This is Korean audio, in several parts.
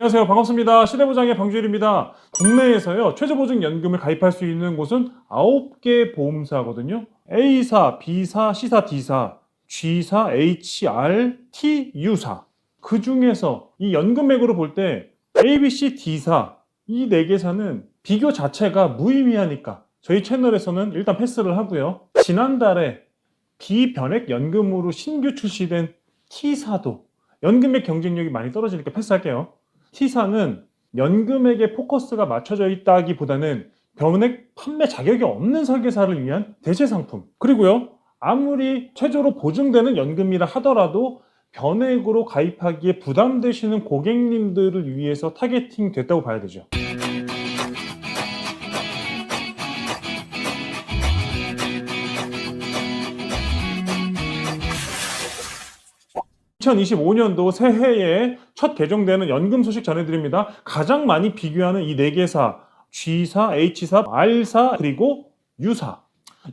안녕하세요. 반갑습니다. 시대보장의 방주일입니다. 국내에서요, 최저보증연금을 가입할 수 있는 곳은 9개 보험사거든요. A사, B사, C사, D사, G사, HR, T, U사. 그 중에서 이 연금액으로 볼 때 A, B, C, D사, 이 네 개사는 비교 자체가 무의미하니까 저희 채널에서는 일단 패스를 하고요. 지난달에 비변액 연금으로 신규 출시된 T사도 연금액 경쟁력이 많이 떨어지니까 패스할게요. T사는 연금액에 포커스가 맞춰져 있다기보다는 변액 판매 자격이 없는 설계사를 위한 대체 상품. 그리고요, 아무리 최저로 보증되는 연금이라 하더라도 변액으로 가입하기에 부담되시는 고객님들을 위해서 타겟팅 됐다고 봐야 되죠. 2025년도 새해에 첫 개정되는 연금 소식 전해드립니다. 가장 많이 비교하는 이 네 개사, G사, H사, R사, 그리고 U사.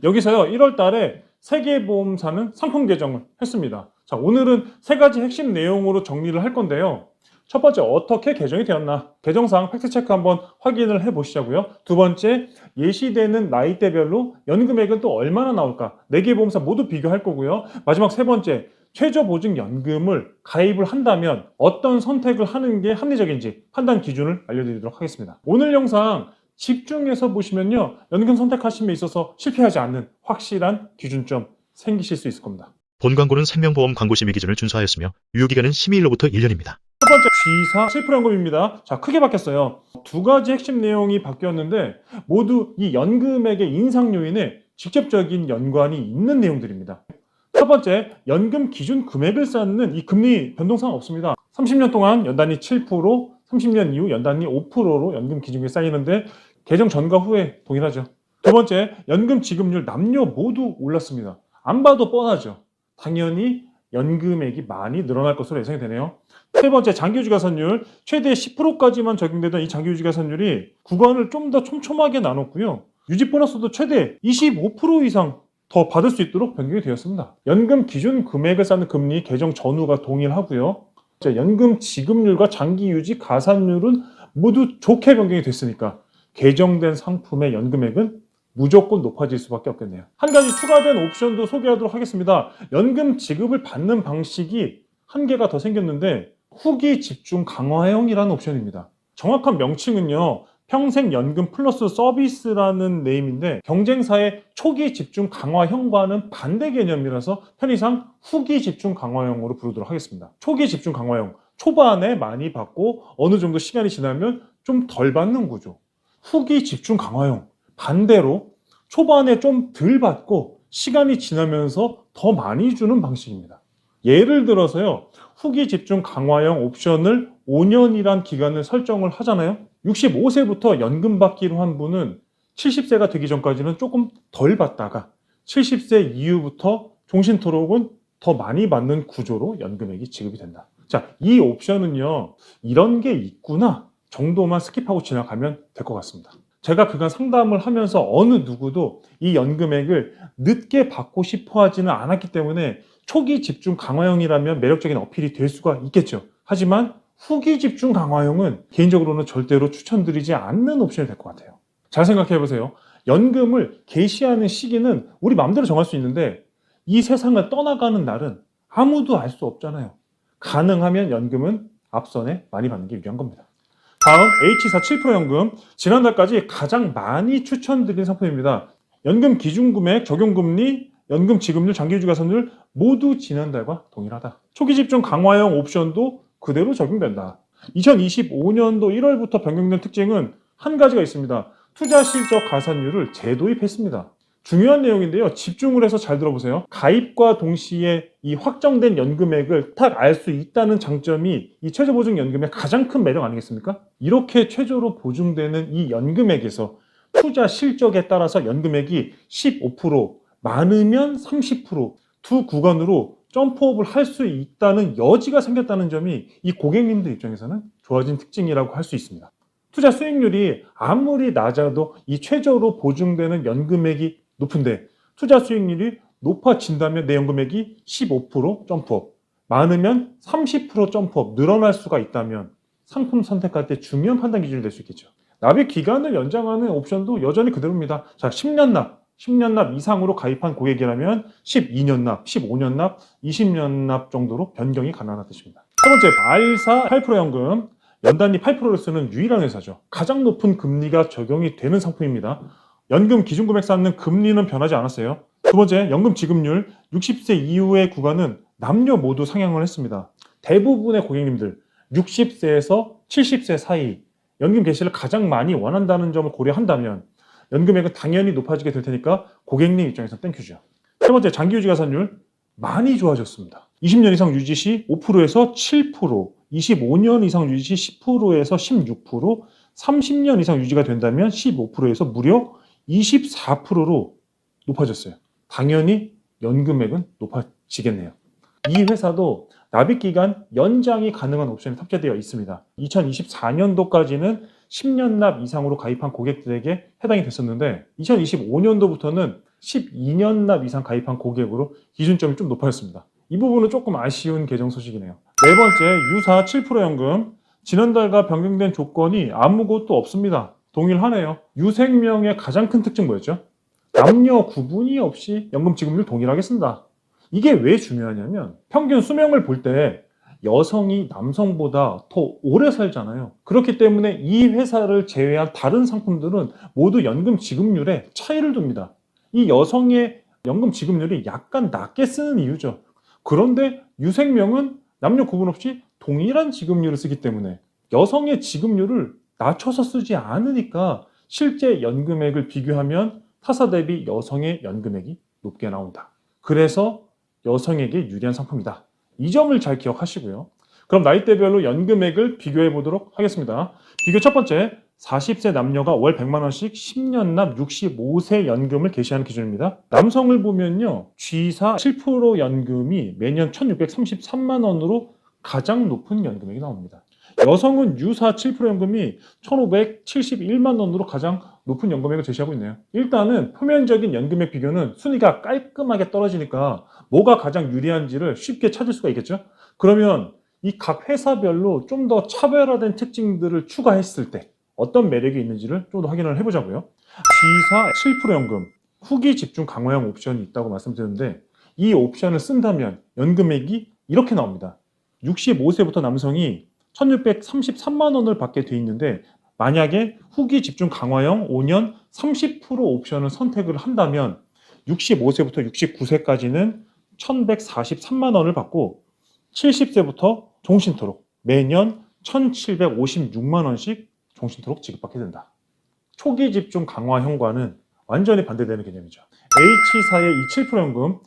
여기서요, 1월 달에 세계보험사는 상품 개정을 했습니다. 자, 오늘은 세 가지 핵심 내용으로 정리를 할 건데요. 첫 번째, 어떻게 개정이 되었나? 개정사항 팩트체크 한번 확인을 해 보시자고요. 두 번째, 예시되는 나이대별로 연금액은 또 얼마나 나올까? 네 개 보험사 모두 비교할 거고요. 마지막 세 번째, 최저보증연금을 가입을 한다면 어떤 선택을 하는 게 합리적인지 판단 기준을 알려드리도록 하겠습니다. 오늘 영상 집중해서 보시면요. 연금 선택하심에 있어서 실패하지 않는 확실한 기준점 생기실 수 있을 겁니다. 본 광고는 생명보험 광고 심의 기준을 준수하였으며 유효기간은 심의일로부터 1년입니다. 첫 번째 G사 실프연금입니다. 자 크게 바뀌었어요. 두 가지 핵심 내용이 바뀌었는데 모두 이 연금액의 인상 요인에 직접적인 연관이 있는 내용들입니다. 첫 번째, 연금 기준 금액을 쌓는 이 금리 변동사항 없습니다. 30년 동안 연단위 7%, 30년 이후 연단위 5%로 연금 기준금이 쌓이는데 개정 전과 후에 동일하죠. 두 번째, 연금 지급률 남녀 모두 올랐습니다. 안 봐도 뻔하죠. 당연히 연금액이 많이 늘어날 것으로 예상이 되네요. 세 번째, 장기유지 가산율 최대 10%까지만 적용되던 이 장기유지 가산율이 구간을 좀 더 촘촘하게 나눴고요. 유지 보너스도 최대 25% 이상 더 받을 수 있도록 변경이 되었습니다. 연금 기준 금액을 쌓는 금리 개정 전후가 동일하고요. 자, 연금 지급률과 장기 유지 가산율은 모두 좋게 변경이 됐으니까 개정된 상품의 연금액은 무조건 높아질 수밖에 없겠네요. 한 가지 추가된 옵션도 소개하도록 하겠습니다. 연금 지급을 받는 방식이 한 개가 더 생겼는데 후기 집중 강화형이라는 옵션입니다. 정확한 명칭은요. 평생연금 플러스 서비스라는 네임인데 경쟁사의 초기 집중 강화형과는 반대 개념이라서 편의상 후기 집중 강화형으로 부르도록 하겠습니다. 초기 집중 강화형 초반에 많이 받고 어느 정도 시간이 지나면 좀 덜 받는 구조. 후기 집중 강화형 반대로 초반에 좀 덜 받고 시간이 지나면서 더 많이 주는 방식입니다. 예를 들어서요. 후기 집중 강화형 옵션을 5년이란 기간을 설정을 하잖아요. 65세부터 연금 받기로 한 분은 70세가 되기 전까지는 조금 덜 받다가 70세 이후부터 종신토록은 더 많이 받는 구조로 연금액이 지급이 된다. 자, 이 옵션은요, 이런 게 있구나 정도만 스킵하고 지나가면 될 것 같습니다. 제가 그간 상담을 하면서 어느 누구도 이 연금액을 늦게 받고 싶어 하지는 않았기 때문에 초기 집중 강화형이라면 매력적인 어필이 될 수가 있겠죠. 하지만 후기 집중 강화형은 개인적으로는 절대로 추천드리지 않는 옵션이 될 것 같아요. 잘 생각해 보세요. 연금을 개시하는 시기는 우리 마음대로 정할 수 있는데 이 세상을 떠나가는 날은 아무도 알 수 없잖아요. 가능하면 연금은 앞선에 많이 받는 게 유리한 겁니다. 다음 H사 7% 연금 지난달까지 가장 많이 추천드린 상품입니다. 연금 기준금액 적용금리 연금 지급률 장기유지 가산율 모두 지난달과 동일하다. 초기 집중 강화형 옵션도 그대로 적용된다. 2025년도 1월부터 변경된 특징은 한 가지가 있습니다. 투자 실적 가산율을 재도입했습니다. 중요한 내용인데요. 집중을 해서 잘 들어보세요. 가입과 동시에 이 확정된 연금액을 딱 알 수 있다는 장점이 이 최저보증연금의 가장 큰 매력 아니겠습니까? 이렇게 최저로 보증되는 이 연금액에서 투자 실적에 따라서 연금액이 15% 많으면 30%두 구간으로 점프업을 할 수 있다는 여지가 생겼다는 점이 이 고객님들 입장에서는 좋아진 특징이라고 할 수 있습니다. 투자 수익률이 아무리 낮아도 이 최저로 보증되는 연금액이 높은데 투자 수익률이 높아진다면 내 연금액이 15% 점프업, 많으면 30% 점프업 늘어날 수가 있다면 상품 선택할 때 중요한 판단 기준이 될 수 있겠죠. 납입 기간을 연장하는 옵션도 여전히 그대로입니다. 자, 10년 납, 10년 납 이상으로 가입한 고객이라면 12년 납, 15년 납, 20년 납 정도로 변경이 가능한 뜻입니다. 첫 번째, 발사 8% 연금. 연단위 8%를 쓰는 유일한 회사죠. 가장 높은 금리가 적용이 되는 상품입니다. 연금 기준 금액 쌓는 금리는 변하지 않았어요. 두 번째, 연금 지급률 60세 이후의 구간은 남녀 모두 상향을 했습니다. 대부분의 고객님들 60세에서 70세 사이 연금 개시를 가장 많이 원한다는 점을 고려한다면 연금액은 당연히 높아지게 될 테니까 고객님 입장에서 땡큐죠. 세 번째, 장기 유지 가산율 많이 좋아졌습니다. 20년 이상 유지 시 5%에서 7%, 25년 이상 유지 시 10%에서 16%, 30년 이상 유지가 된다면 15%에서 무려 24%로 높아졌어요. 당연히 연금액은 높아지겠네요. 이 회사도 납입 기간 연장이 가능한 옵션이 탑재되어 있습니다. 2024년도까지는 10년 납 이상으로 가입한 고객들에게 해당이 됐었는데 2025년도부터는 12년 납 이상 가입한 고객으로 기준점이 좀 높아졌습니다. 이 부분은 조금 아쉬운 개정 소식이네요. 네 번째, 유사 7% 연금. 지난달과 변경된 조건이 아무것도 없습니다. 동일하네요. 유생명의 가장 큰 특징 뭐였죠? 남녀 구분이 없이 연금 지급률 동일하게 쓴다. 이게 왜 중요하냐면 평균 수명을 볼 때 여성이 남성보다 더 오래 살잖아요. 그렇기 때문에 이 회사를 제외한 다른 상품들은 모두 연금 지급률에 차이를 둡니다. 이 여성의 연금 지급률이 약간 낮게 쓰는 이유죠. 그런데 유생명은 남녀 구분 없이 동일한 지급률을 쓰기 때문에 여성의 지급률을 낮춰서 쓰지 않으니까 실제 연금액을 비교하면 타사 대비 여성의 연금액이 높게 나온다. 그래서 여성에게 유리한 상품이다. 이 점을 잘 기억하시고요. 그럼 나이대별로 연금액을 비교해 보도록 하겠습니다. 비교 첫 번째, 40세 남녀가 월 100만 원씩 10년 납 65세 연금을 개시하는 기준입니다. 남성을 보면요. G사 7% 연금이 매년 1,633만 원으로 가장 높은 연금액이 나옵니다. 여성은 유사 7% 연금이 1,571만 원으로 가장 높은 연금액을 제시하고 있네요. 일단은 표면적인 연금액 비교는 순위가 깔끔하게 떨어지니까 뭐가 가장 유리한지를 쉽게 찾을 수가 있겠죠. 그러면 이 각 회사별로 좀 더 차별화된 특징들을 추가했을 때 어떤 매력이 있는지를 좀 더 확인을 해보자고요. G사 7% 연금 후기 집중 강화형 옵션이 있다고 말씀드렸는데 이 옵션을 쓴다면 연금액이 이렇게 나옵니다. 65세부터 남성이 1633만 원을 받게 돼 있는데 만약에 후기 집중 강화형 5년 30% 옵션을 선택을 한다면 65세부터 69세까지는 1143만 원을 받고 70세부터 종신토록 매년 1756만 원씩 종신토록 지급받게 된다. 초기 집중 강화형과는 완전히 반대되는 개념이죠. H사의 이 7% 연금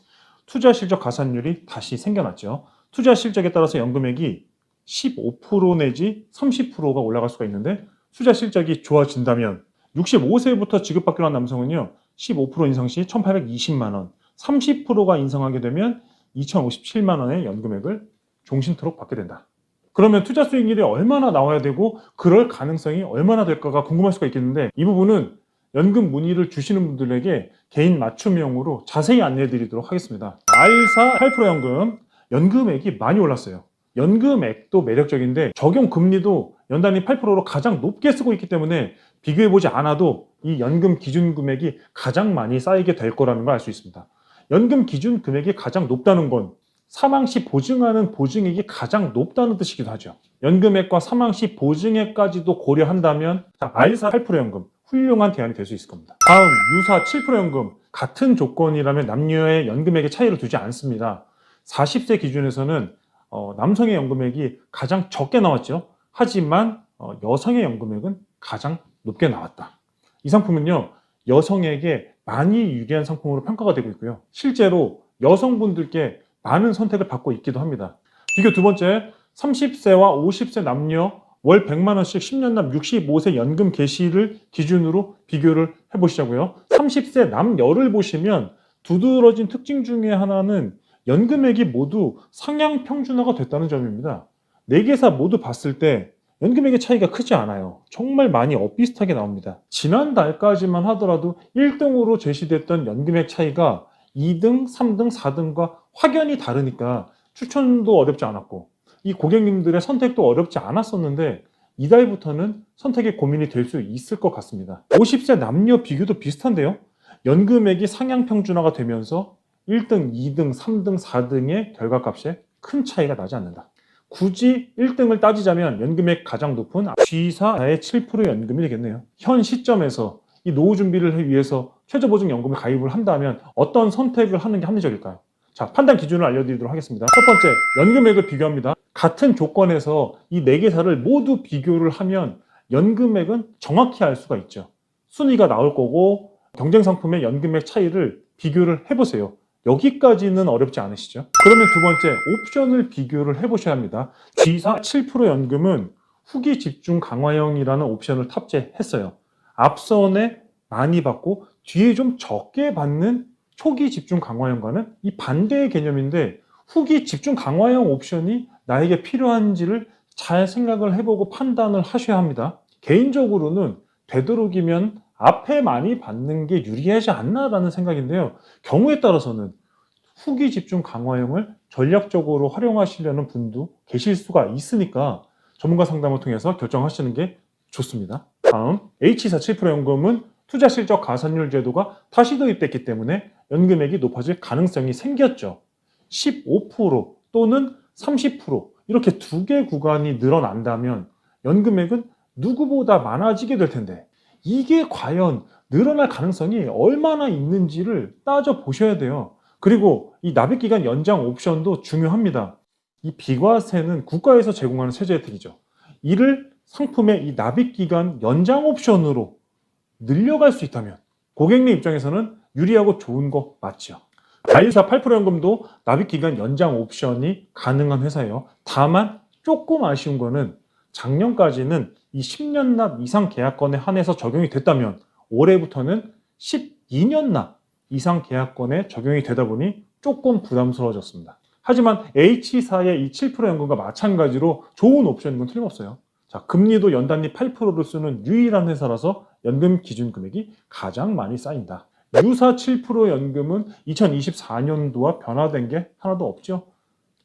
투자 실적 가산율이 다시 생겨났죠. 투자 실적에 따라서 연금액이 15% 내지 30%가 올라갈 수가 있는데 투자 실적이 좋아진다면 65세부터 지급받기로 한 남성은요 15% 인상 시 1,820만 원, 30%가 인상하게 되면 2,057만 원의 연금액을 종신토록 받게 된다. 그러면 투자 수익률이 얼마나 나와야 되고 그럴 가능성이 얼마나 될까가 궁금할 수가 있겠는데 이 부분은 연금 문의를 주시는 분들에게 개인 맞춤형으로 자세히 안내해 드리도록 하겠습니다. 알사 8% 연금 연금액이 많이 올랐어요. 연금액도 매력적인데 적용 금리도 연단위 8%로 가장 높게 쓰고 있기 때문에 비교해 보지 않아도 이 연금 기준 금액이 가장 많이 쌓이게 될 거라는 걸 알 수 있습니다. 연금 기준 금액이 가장 높다는 건 사망 시 보증하는 보증액이 가장 높다는 뜻이기도 하죠. 연금액과 사망 시 보증액까지도 고려한다면 자, 알사 8% 연금 훌륭한 대안이 될 수 있을 겁니다. 다음 유사 7% 연금 같은 조건이라면 남녀의 연금액의 차이를 두지 않습니다. 40세 기준에서는 어, 남성의 연금액이 가장 적게 나왔죠. 하지만 어, 여성의 연금액은 가장 높게 나왔다. 이 상품은요 여성에게 많이 유리한 상품으로 평가가 되고 있고요. 실제로 여성분들께 많은 선택을 받고 있기도 합니다. 비교 두 번째, 30세와 50세 남녀 월 100만 원씩 10년 납 65세 연금 개시를 기준으로 비교를 해보시자고요. 30세 남녀를 보시면 두드러진 특징 중에 하나는 연금액이 모두 상향 평준화가 됐다는 점입니다. 네 개사 모두 봤을 때 연금액의 차이가 크지 않아요. 정말 많이 엇비슷하게 나옵니다. 지난달까지만 하더라도 1등으로 제시됐던 연금액 차이가 2등, 3등, 4등과 확연히 다르니까 추천도 어렵지 않았고 이 고객님들의 선택도 어렵지 않았었는데 이달부터는 선택의 고민이 될 수 있을 것 같습니다. 50세 남녀 비교도 비슷한데요. 연금액이 상향 평준화가 되면서 1등, 2등, 3등, 4등의 결과값에 큰 차이가 나지 않는다. 굳이 1등을 따지자면 연금액 가장 높은 G사의 7% 연금이 되겠네요. 현 시점에서 이 노후 준비를 위해서 최저보증연금에 가입을 한다면 어떤 선택을 하는 게 합리적일까요? 자, 판단 기준을 알려드리도록 하겠습니다. 첫 번째, 연금액을 비교합니다. 같은 조건에서 이 네 개사를 모두 비교를 하면 연금액은 정확히 알 수가 있죠. 순위가 나올 거고 경쟁 상품의 연금액 차이를 비교를 해보세요. 여기까지는 어렵지 않으시죠? 그러면 두 번째, 옵션을 비교를 해보셔야 합니다. G사 7% 연금은 후기 집중 강화형이라는 옵션을 탑재했어요. 앞선에 많이 받고 뒤에 좀 적게 받는 초기 집중 강화형과는 이 반대의 개념인데 후기 집중 강화형 옵션이 나에게 필요한지를 잘 생각을 해보고 판단을 하셔야 합니다. 개인적으로는 되도록이면 앞에 많이 받는 게 유리하지 않나라는 생각인데요. 경우에 따라서는 후기 집중 강화형을 전략적으로 활용하시려는 분도 계실 수가 있으니까 전문가 상담을 통해서 결정하시는 게 좋습니다. 다음 H47 연금은 투자 실적 가산율 제도가 다시 도입됐기 때문에 연금액이 높아질 가능성이 생겼죠. 15% 또는 30% 이렇게 두 개 구간이 늘어난다면 연금액은 누구보다 많아지게 될 텐데 이게 과연 늘어날 가능성이 얼마나 있는지를 따져 보셔야 돼요. 그리고 이 납입 기간 연장 옵션도 중요합니다. 이 비과세는 국가에서 제공하는 세제 혜택이죠. 이를 상품의 이 납입 기간 연장 옵션으로 늘려갈 수 있다면 고객님 입장에서는 유리하고 좋은 거 맞죠. 다이사 8% 연금도 납입 기간 연장 옵션이 가능한 회사예요. 다만 조금 아쉬운 거는 작년까지는 이 10년 납 이상 계약권에 한해서 적용이 됐다면 올해부터는 12년 납 이상 계약권에 적용이 되다 보니 조금 부담스러워졌습니다. 하지만 H사의 이 7% 연금과 마찬가지로 좋은 옵션인 건 틀림없어요. 자, 금리도 연단리 8%를 쓰는 유일한 회사라서 연금 기준 금액이 가장 많이 쌓인다. 유사 7% 연금은 2024년도와 변화된 게 하나도 없죠.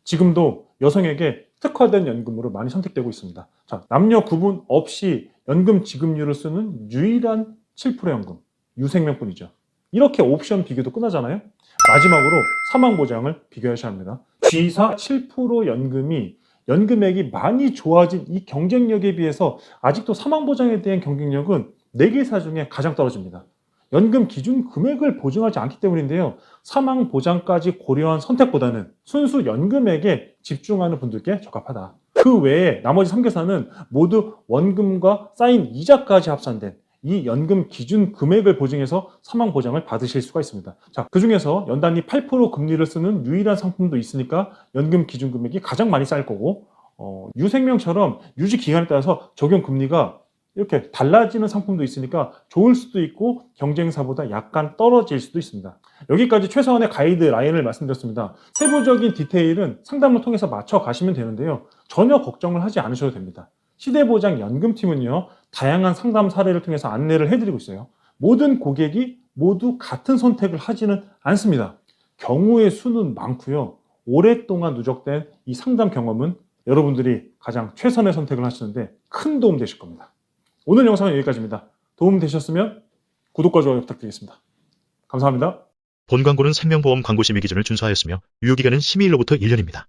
지금도 여성에게 특화된 연금으로 많이 선택되고 있습니다. 자, 남녀 구분 없이 연금 지급률을 쓰는 유일한 7% 연금, 유생명뿐이죠. 이렇게 옵션 비교도 끝나잖아요. 마지막으로 사망 보장을 비교하셔야 합니다. G사 7% 연금이 연금액이 많이 좋아진 이 경쟁력에 비해서 아직도 사망 보장에 대한 경쟁력은 4개사 중에 가장 떨어집니다. 연금 기준 금액을 보증하지 않기 때문인데요. 사망 보장까지 고려한 선택보다는 순수 연금액에 집중하는 분들께 적합하다. 그 외에 나머지 3개사는 모두 원금과 쌓인 이자까지 합산된 이 연금 기준 금액을 보증해서 사망 보장을 받으실 수가 있습니다. 자, 그 중에서 연단위 8% 금리를 쓰는 유일한 상품도 있으니까 연금 기준 금액이 가장 많이 쌓일 거고, 어, 유생명처럼 유지 기간에 따라서 적용 금리가 이렇게 달라지는 상품도 있으니까 좋을 수도 있고 경쟁사보다 약간 떨어질 수도 있습니다. 여기까지 최소한의 가이드 라인을 말씀드렸습니다. 세부적인 디테일은 상담을 통해서 맞춰 가시면 되는데요. 전혀 걱정을 하지 않으셔도 됩니다. 시대보장 연금팀은요, 다양한 상담 사례를 통해서 안내를 해드리고 있어요. 모든 고객이 모두 같은 선택을 하지는 않습니다. 경우의 수는 많고요. 오랫동안 누적된 이 상담 경험은 여러분들이 가장 최선의 선택을 하시는데 큰 도움 되실 겁니다. 오늘 영상은 여기까지입니다. 도움 되셨으면 구독과 좋아요 부탁드리겠습니다. 감사합니다. 본 광고는 생명보험 광고 심의 기준을 준수하였으며 유효기간은 심의일로부터 1년입니다.